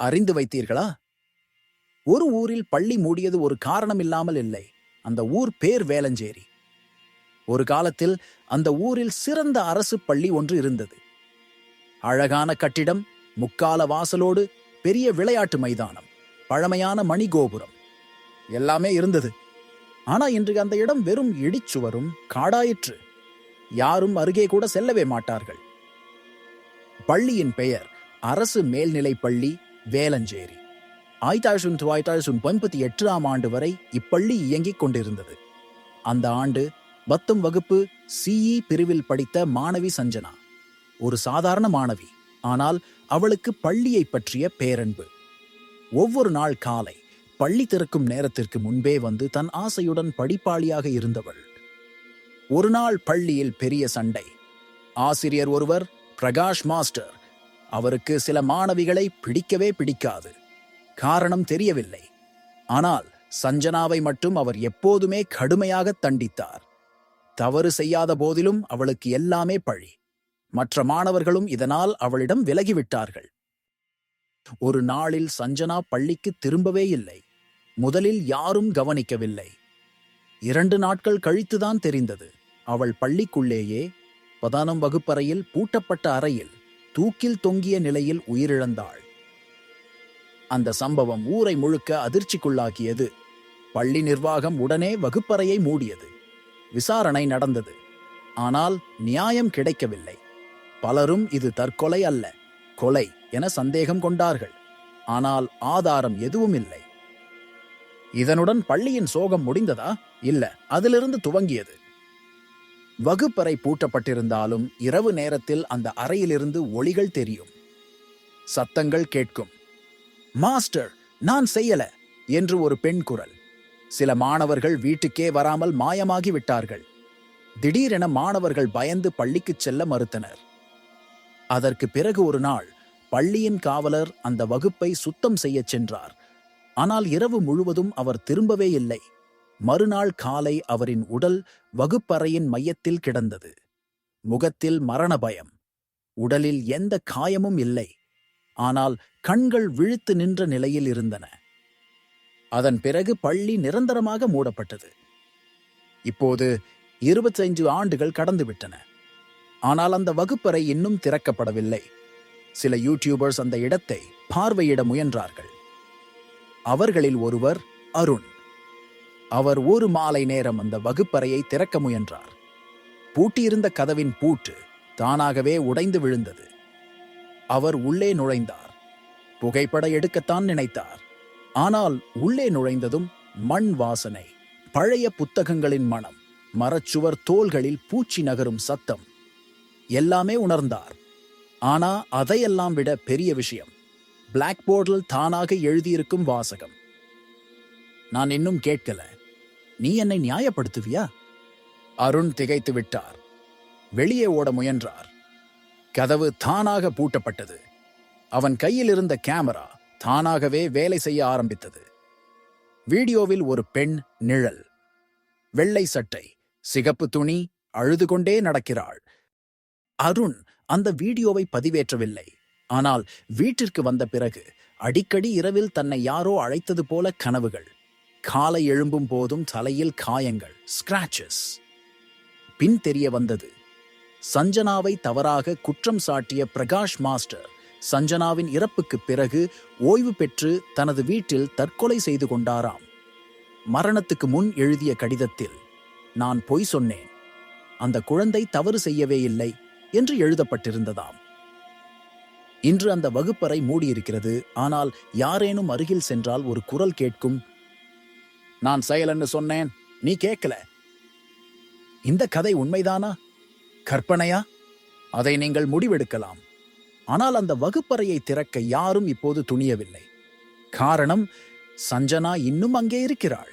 அறிந்து வைத்தீர்களா? ஒரு ஊரில் பள்ளி மூடியது ஒரு காரணம் இல்லாமல் இல்லை. அந்த ஊர் பேர் வேலஞ்சேரி. ஒரு காலத்தில் அந்த ஊரில் சிறந்த அரசு பள்ளி ஒன்று இருந்தது. அழகான கட்டிடம் முக்கால வாசலோடு பெரிய விளையாட்டு மைதானம் பழமையான மணிகோபுரம். எல்லாமே இருந்தது. ஆனா இன்று அந்த இடம் வெறும் இடிச்சுவரும் காடாயிற்று. யாரும் அருகே கூட செல்லவே மாட்டார்கள். பள்ளியின் பெயர் அரசு மேல்நிலை பள்ளி வேலஞ்சேரி. ஆயிரத்தி தொள்ளாயிரத்தி எண்பத்தி எட்டாம் ஆண்டு வரை இப்பள்ளி இயங்கிக் கொண்டிருந்தது. அந்த ஆண்டு பத்தும் வகுப்பு சிஇ பிரிவில் படித்த மாணவி சஞ்சனா. ஒரு சாதாரண மாணவி ஆனால் அவளுக்கு பள்ளியை பற்றிய பேரன்பு. ஒவ்வொரு நாள் காலை பள்ளி திறக்கும் நேரத்திற்கு முன்பே வந்து தன் ஆசையுடன் படிப்பாளியாக இருந்தவள். ஒரு நாள் பள்ளியில் பெரிய சண்டை. ஆசிரியர் ஒருவர் பிரகாஷ் மாஸ்டர் அவருக்கு சில மாணவிகளை பிடிக்கவே பிடிக்காது. காரணம் தெரியவில்லை. ஆனால் சஞ்சனாவை மட்டும் அவர் எப்போதுமே கடுமையாக தண்டித்தார். தவறு செய்யாத போதிலும் அவளுக்கு எல்லாமே பழி. மற்ற மாணவர்களும் இதனால் அவளிடம் விலகிவிட்டார்கள். ஒரு நாளில் சஞ்சனா பள்ளிக்கு திரும்பவே இல்லை. முதலில் யாரும் கவனிக்கவில்லை. இரண்டு நாட்கள் கழித்துதான் தெரிந்தது. அவள் பள்ளிக்குள்ளேயே பதானம் வகுப்பறையில் பூட்டப்பட்ட அறையில் தூக்கில் தொங்கிய நிலையில் உயிரிழந்தாள். அந்த சம்பவம் ஊரை முழுக்க அதிர்ச்சிக்குள்ளாக்கியது. பள்ளி நிர்வாகம் உடனே வகுப்பறையை மூடியது. விசாரணை நடந்தது. ஆனால் நியாயம் கிடைக்கவில்லை. பலரும் இது தற்கொலை அல்ல கொலை என சந்தேகம் கொண்டார்கள். ஆனால் ஆதாரம் எதுவும் இல்லை. இதனுடன் பள்ளியின் சோகம் முடிந்ததா? இல்ல அதிலிருந்து துவங்கியது. வகுப்பறை பூட்டப்பட்டிருந்தாலும் இரவு நேரத்தில் அந்த அறையிலிருந்து ஒளிகள் தெரியும். சத்தங்கள் கேட்கும். மாஸ்டர் நான் செய்யல என்று ஒரு பெண் குரல். சில மாணவர்கள் வீட்டுக்கே வராமல் மாயமாகி விட்டார்கள். திடீரென மாணவர்கள் பயந்து பள்ளிக்குச் செல்ல மறுத்தனர். அதற்கு பிறகு ஒரு நாள் பள்ளியின் காவலர் அந்த வகுப்பை சுத்தம் செய்யச் சென்றார். ஆனால் இரவு முழுவதும் அவர் திரும்பவே இல்லை. மறுநாள் காலை அவரின் உடல் வகுப்பறையின் மையத்தில் கிடந்தது. முகத்தில் மரண பயம் உடலில் எந்த காயமும் இல்லை. ஆனால் கண்கள் விழித்து நின்ற நிலையில் இருந்தன. அதன் பிறகு பள்ளி நிரந்தரமாக மூடப்பட்டது. இப்போது இருபத்தைந்து ஆண்டுகள் கடந்துவிட்டன. ஆனால் அந்த வகுப்பறை இன்னும் திறக்கப்படவில்லை. சில யூடியூபர்ஸ் அந்த இடத்தை பார்வையிட முயன்றார்கள். அவர்களில் ஒருவர் அருண். அவர் ஒரு மாலை நேரம் அந்த வகுப்பறையை திறக்க முயன்றார். பூட்டியிருந்த கதவின் பூட்டு தானாகவே உடைந்து விழுந்தது. அவர் உள்ளே நுழைந்தார். புகைப்பட எடுக்கத்தான் நினைத்தார். ஆனால் உள்ளே நுழைந்ததும் மண் வாசனை பழைய புத்தகங்களின் மனம் மரச்சுவர் தோள்களில் பூச்சி நகரும் சத்தம் எல்லாமே உணர்ந்தார். ஆனா அதையெல்லாம் விட பெரிய விஷயம் பிளாக் போர்டில் தானாக எழுதியிருக்கும் வாசகம். நான் இன்னும் கேட்கல. நீ என்னை நியாயப்படுத்துவியா? அருண் திகைத்து விட்டார். வெளியே ஓட முயன்றார். கதவு தானாக பூட்டப்பட்டது. அவன் கையில் இருந்த கேமரா தானாகவே வேலை செய்ய ஆரம்பித்தது. வீடியோவில் ஒரு பெண் நிழல். வெள்ளை சட்டை சிகப்பு துணி அழுது கொண்டே நடக்கிறாள். அருண் அந்த வீடியோவை பதிவேற்றவில்லை. ஆனால் வீட்டிற்கு வந்த பிறகு அடிக்கடி இரவில் தன்னை யாரோ அழைத்தது போல கனவுகள். காலை எழும்பும் போதும் தலையில் காயங்கள் ஸ்கிராச்சஸ் பின் தெரிய வந்தது சஞ்சனாவை தவறாக குற்றம் சாட்டிய பிரகாஷ் மாஸ்டர் சஞ்சனாவின் இறப்புக்குப் பிறகு ஓய்வு பெற்று தனது வீட்டில் தற்கொலை செய்து கொண்டாராம். மரணத்துக்கு முன் எழுதிய கடிதத்தில் நான் பொய் சொன்னேன் அந்த குழந்தை தவறு செய்யவே இல்லை என்று எழுதப்பட்டிருந்ததாம். இன்று அந்த வகுப்பறை மூடியிருக்கிறது ஆனால் யாரேனும் அருகில் சென்றால் ஒரு குரல் கேட்கும் நான் செயலன்னு சொன்னேன். நீ கேட்கல. இந்த கதை உண்மைதானா? கற்பனையா? அதை நீங்கள் முடிவெடுக்கலாம். ஆனால் அந்த வகுப்பறையை திறக்க யாரும் இப்போது துணியவில்லை. காரணம் சஞ்சனா இன்னும் அங்கே இருக்கிறாள்.